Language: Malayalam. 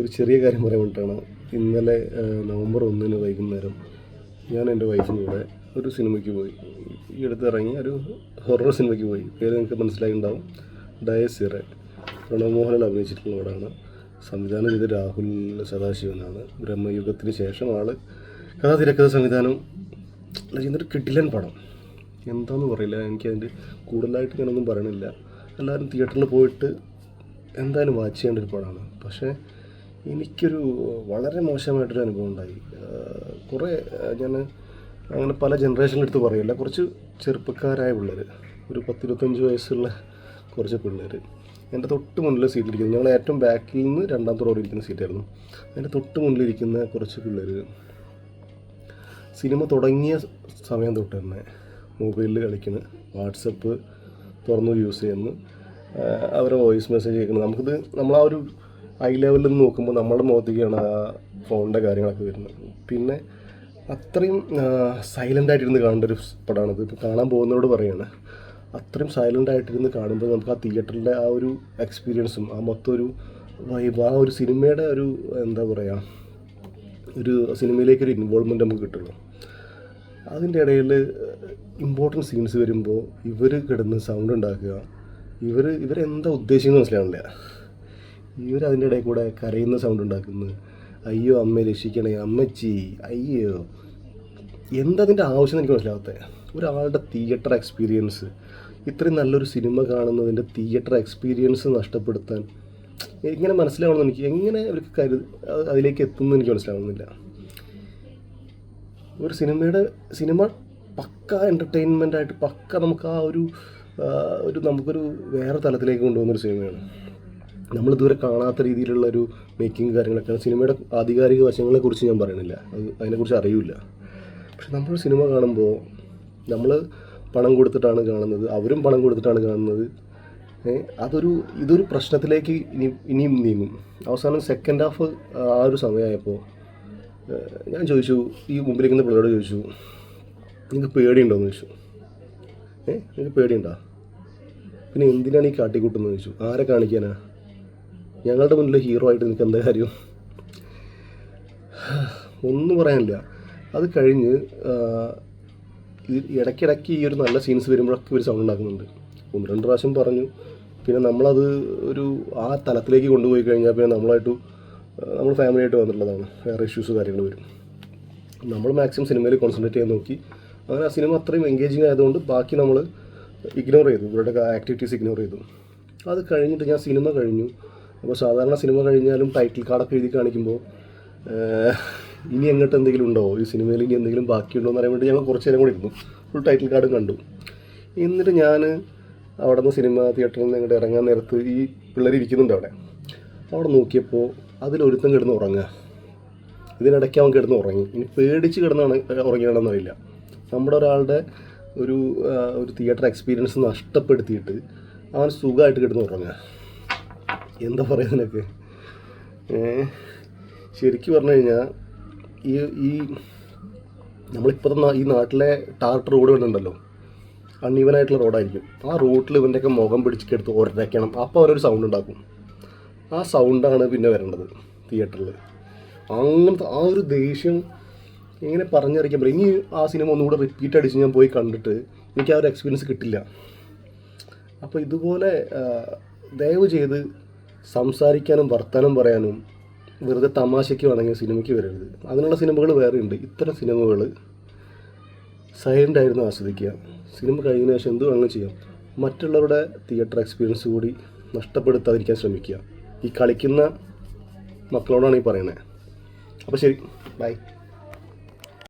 ഒരു ചെറിയ കാര്യം പറയാൻ വേണ്ടിയിട്ടാണ്. ഇന്നലെ നവംബർ ഒന്നിന് വൈകുന്നേരം ഞാൻ എന്റെ വൈഫിന്റെ കൂടെ ഒരു സിനിമയ്ക്ക് പോയി. ഈ അടുത്ത് ഇറങ്ങി ഒരു ഹൊറർ സിനിമയ്ക്ക് പോയി. പേര് നിങ്ങൾക്ക് മനസ്സിലായിട്ടുണ്ടാവും. ഡയസിറെ. പ്രണവ് മോഹൻലാൽ അഭിനയിച്ചിട്ടുള്ള പടമാണ് സംവിധാനം ചെയ്ത് രാഹുൽ സദാശിവനാണ്. ബ്രഹ്മയുഗത്തിന് ശേഷം ആൾ കഥ തിരക്കഥ സംവിധാനം ചെയ്യുന്നൊരു കിടിലൻ പടം. എന്താന്ന് പറയില്ല. എനിക്കതിന്റെ കൂടുതലായിട്ട് ഞാനൊന്നും പറയണില്ല. എല്ലാവരും തിയേറ്ററിൽ പോയിട്ട് എന്തായാലും വാച്ച് ചെയ്യേണ്ട ഒരു പടമാണ്. പക്ഷേ എനിക്കൊരു വളരെ മോശമായിട്ടൊരു അനുഭവം ഉണ്ടായി. കുറേ ഞാൻ അങ്ങനെ പല ജനറേഷനിലെടുത്ത് പറയില്ല. കുറച്ച് ചെറുപ്പക്കാരായ പിള്ളേർ ഒരു പത്തിരുപത്തഞ്ച് വയസ്സുള്ള കുറച്ച് പിള്ളേർ എന്റെ തൊട്ട് മുന്നിൽ സീറ്റിലിരിക്കുന്നു ഞങ്ങൾ ഏറ്റവും ബാക്കിൽ നിന്ന് രണ്ടാമത്തെ റോഡിൽ ഇരിക്കുന്ന സീറ്റായിരുന്നു അതിന്റെ തൊട്ട് മുന്നിലിരിക്കുന്ന കുറച്ച് പിള്ളേർ സിനിമ തുടങ്ങിയ സമയം തൊട്ട് തന്നെ മൊബൈലിൽ കളിക്കുന്ന വാട്സപ്പ് തുറന്ന് യൂസ് ചെയ്യുന്നു അവരെ വോയിസ് മെസ്സേജ് കേൾക്കുന്നത് നമുക്കിത് നമ്മൾ ആ ഒരു ഐ ലെവലിൽ നിന്ന് നോക്കുമ്പോൾ നമ്മുടെ മുഖത്തേക്കാണ് ആ ഫോണിന്റെ കാര്യങ്ങളൊക്കെ വരുന്നത്. പിന്നെ അത്രയും സൈലന്റ് ആയിട്ടിരുന്ന് കാണേണ്ട ഒരു പടമാണിത് ഇപ്പോൾ കാണാൻ പോകുന്നവരോട് പറയുകയാണ് അത്രയും സൈലന്റ് ആയിട്ടിരുന്ന് കാണുമ്പോൾ നമുക്ക് ആ തിയേറ്ററിലെ ആ ഒരു എക്സ്പീരിയൻസും ആ മൊത്തം ഒരു വൈബ് ആ ഒരു സിനിമയുടെ ഒരു എന്താ പറയുക ഒരു സിനിമയിലേക്ക് ഒരു ഇൻവോൾവ്മെന്റ് നമുക്ക് കിട്ടുള്ളൂ. അതിന്റെ ഇടയിൽ ഇമ്പോർട്ടന്റ് സീൻസ് വരുമ്പോൾ ഇവർ കിടന്ന് സൗണ്ട് ഉണ്ടാക്കുക ഇവർ ഇവരെന്താ ഉദ്ദേശിക്കുന്നത് മനസ്സിലാവില്ല ഇവർ അതിന്റെ ഇടയിൽ കൂടെ കരയുന്ന സൗണ്ട് ഉണ്ടാക്കുന്നു. അയ്യോ അമ്മ രക്ഷിക്കണേ അമ്മച്ചി അയ്യോ. എന്തതിന്റെ ആവശ്യം എനിക്ക് മനസ്സിലാവത്തെ? ഒരാളുടെ തിയേറ്റർ എക്സ്പീരിയൻസ് ഇത്രയും നല്ലൊരു സിനിമ കാണുന്നതിന്റെ തിയേറ്റർ എക്സ്പീരിയൻസ് നഷ്ടപ്പെടുത്താൻ എങ്ങനെ മനസ്സിലാവണമെന്ന് എനിക്ക് എങ്ങനെ അവർക്ക് കരു അത് അതിലേക്ക് എത്തുന്നു എനിക്ക് മനസ്സിലാവുന്നില്ല. ഒരു സിനിമയുടെ സിനിമ പക്ക എന്റർടൈൻമെന്റ് ആയിട്ട് പക്ക നമുക്ക് ആ ഒരു ഒരു നമുക്കൊരു വേറെ തലത്തിലേക്ക് കൊണ്ടുപോകുന്നൊരു സിനിമയാണ് നമ്മളിതുവരെ കാണാത്ത രീതിയിലുള്ള ഒരു മേക്കിംഗ് കാര്യങ്ങളൊക്കെയാണ്. സിനിമയുടെ ആധികാരിക വശങ്ങളെക്കുറിച്ച് ഞാൻ പറയണില്ല. അത് അതിനെക്കുറിച്ച് അറിയില്ല. പക്ഷെ നമ്മൾ സിനിമ കാണുമ്പോൾ നമ്മൾ പണം കൊടുത്തിട്ടാണ് കാണുന്നത് അവരും പണം കൊടുത്തിട്ടാണ് കാണുന്നത്. അതൊരു ഇതൊരു പ്രശ്നത്തിലേക്ക് ഇനി ഇനിയും നീങ്ങും. അവസാനം സെക്കൻഡ് ഹാഫ് ആ ഒരു സമയമായപ്പോൾ ഞാൻ ചോദിച്ചു ഈ മുമ്പിലിരിക്കുന്ന പിള്ളേരോട് ചോദിച്ചു നിങ്ങൾക്ക് പേടിയുണ്ടോ എന്ന് ചോദിച്ചു. ഏ നിങ്ങൾക്ക് പേടിയുണ്ടോ? പിന്നെ എന്തിനാണ് ഈ കാട്ടിക്കൂട്ടെന്ന് ചോദിച്ചു. ആരെ കാണിക്കാനാ? ഞങ്ങളുടെ മുന്നിൽ ഹീറോ ആയിട്ട് നിൽക്കുന്ന കാര്യം? ഒന്നും പറയാനില്ല. അത് കഴിഞ്ഞ് ഇടയ്ക്കിടയ്ക്ക് ഈ ഒരു നല്ല സീൻസ് വരുമ്പോഴൊക്കെ ഒരു സൗണ്ട് ഉണ്ടാക്കുന്നുണ്ട്. ഒന്ന് രണ്ട് പ്രാവശ്യം പറഞ്ഞു. പിന്നെ നമ്മളത് ഒരു ആ തലത്തിലേക്ക് കൊണ്ടുപോയി കഴിഞ്ഞാൽ പിന്നെ നമ്മളായിട്ട് നമ്മൾ ഫാമിലിയായിട്ട് വന്നിട്ടുള്ളതാണ്. വേറെ ഇഷ്യൂസ് കാര്യങ്ങൾ വരും. നമ്മൾ മാക്സിമം സിനിമയിൽ കോൺസെൻട്രേറ്റ് ചെയ്യാൻ നോക്കി. അങ്ങനെ ആ സിനിമ അത്രയും എൻഗേജിങ് ആയതുകൊണ്ട് ബാക്കി നമ്മൾ ഇഗ്നോർ ചെയ്തു. ഇവരുടെ ആക്ടിവിറ്റീസ് ഇഗ്നോർ ചെയ്തു. അത് കഴിഞ്ഞിട്ട് ഞാൻ സിനിമ കഴിഞ്ഞു. അപ്പോൾ സാധാരണ സിനിമ കഴിഞ്ഞാലും ടൈറ്റിൽ കാർഡൊക്കെ എഴുതി കാണിക്കുമ്പോൾ ഇനി എങ്ങോട്ട് എന്തെങ്കിലും ഉണ്ടോ? ഈ സിനിമയിൽ ഇനി എന്തെങ്കിലും ബാക്കിയുണ്ടോ എന്ന് അറിയാൻ വേണ്ടി ഞങ്ങൾ കുറച്ച് നേരം കൂടി ഇരുന്നു. ഫുൾ ടൈറ്റിൽ കാർഡും കണ്ടു. എന്നിട്ട് ഞാൻ അവിടെ നിന്ന് സിനിമ തിയേറ്ററിൽ നിന്ന് ഇങ്ങോട്ട് ഇറങ്ങാൻ നേരത്ത് ഈ പിള്ളേർ ഇരിക്കുന്നുണ്ട് അവിടെ. അവിടെ നോക്കിയപ്പോൾ അതിലൊരുത്തം കിടന്ന് ഉറങ്ങുക. ഇതിനിടയ്ക്ക് അവൻ കിടന്ന് ഉറങ്ങി. ഇനി പേടിച്ച് കിടന്നാണ് ഉറങ്ങിയാണെന്നറിയില്ല നമ്മുടെ ഒരാളുടെ ഒരു ഒരു തിയേറ്റർ എക്സ്പീരിയൻസ് നഷ്ടപ്പെടുത്തിയിട്ട് അവൻ സുഖമായിട്ട് കിടന്ന് ഉറങ്ങുക. എന്താ പറയുക ഏ ശരിക്കും പറഞ്ഞു കഴിഞ്ഞാൽ ഈ ഈ നമ്മളിപ്പോഴത്തെ ഈ നാട്ടിലെ ടാർട്ട് റോഡ് കണ്ടുണ്ടല്ലോ അൺഈവനായിട്ടുള്ള റോഡായിരിക്കും. ആ റോട്ടിൽ ഇവന്റെയൊക്കെ മുഖം പിടിച്ചെടുത്ത് ഒരക്കണം അപ്പോൾ അവരൊരു സൗണ്ട് ഉണ്ടാക്കും. ആ സൗണ്ടാണ് പിന്നെ വരേണ്ടത് തിയേറ്ററിൽ അങ്ങനത്തെ ആ ഒരു ദേഷ്യം ഇങ്ങനെ പറഞ്ഞറിയിക്കാൻ പറ്റും. ഇനി ആ സിനിമ ഒന്നുകൂടെ റിപ്പീറ്റ് അടിച്ച് ഞാൻ പോയി കണ്ടിട്ട് എനിക്ക് ആ ഒരു എക്സ്പീരിയൻസ് കിട്ടില്ല. അപ്പോൾ ഇതുപോലെ ദയവ് ചെയ്ത് സംസാരിക്കാനും വർത്തമാനം പറയാനും വെറുതെ തമാശയ്ക്ക് വേണമെങ്കിൽ സിനിമയ്ക്ക് വരരുത്. അതിനുള്ള സിനിമകൾ വേറെ ഉണ്ട്. ഇത്തരം സിനിമകൾ സൈലന്റ് ആയിരുന്നു ആസ്വദിക്കുക. സിനിമ കഴിഞ്ഞതിന് ശേഷം എന്ത് വേണമെങ്കിലും ചെയ്യാം. മറ്റുള്ളവരുടെ തിയേറ്റർ എക്സ്പീരിയൻസ് കൂടി നഷ്ടപ്പെടുത്താതിരിക്കാൻ ശ്രമിക്കുക. ഈ കളിക്കുന്ന മക്കളോടാണ് ഈ പറയുന്നത് അപ്പോൾ ശരി. ബൈ